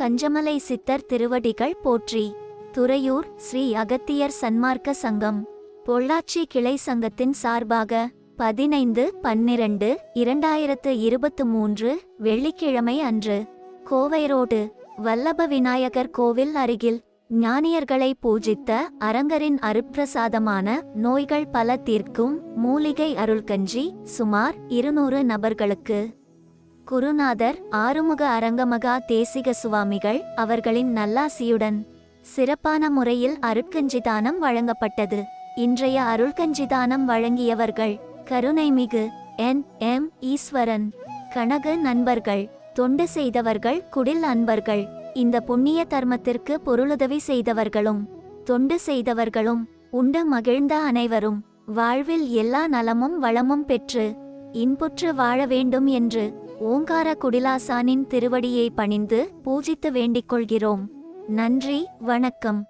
கஞ்சமலை சித்தர் திருவடிகள் போற்றி. துறையூர் ஸ்ரீ அகத்தியர் சன்மார்க்க சங்கம். பொள்ளாச்சி கிளை சங்கத்தின் சார்பாக பதினைந்து பன்னிரண்டு இரண்டாயிரத்து இருபத்து மூன்று வெள்ளிக்கிழமை அன்று கோவை ரோடு வல்லப விநாயகர் கோவில் அருகில் ஞானியர்களை பூஜித்த அரங்கரின் அருப்பிரசாதமான நோய்கள் பல தீர்க்கும் மூலிகை அருள்கஞ்சி சுமார் இருநூறு நபர்களுக்கு குருநாதர் ஆறுமுக அரங்கமகா தேசிக சுவாமிகள் அவர்களின் நல்லாசியுடன் சிறப்பான முறையில் அருட்கஞ்சிதானம் வழங்கப்பட்டது. இன்றைய அருள்கஞ்சிதானம் வழங்கியவர்கள் கருணைமிகு என். எம். ஈஸ்வரன் கனக நண்பர்கள் தொண்டு செய்தவர்கள் குடில் அன்பர்கள் இந்த புண்ணிய தர்மத்திற்கு பொருளுதவி செய்தவர்களும் தொண்டு செய்தவர்களும் உண்டு மகிழ்ந்த அனைவரும் வாழ்வில் எல்லா நலமும் வளமும் பெற்று இன்புற்று வாழ வேண்டும் என்று ஓங்கார குடிலாசானின் திருவடியை பணிந்து பூஜித்து வேண்டிக் கொள்கிறோம். நன்றி வணக்கம்.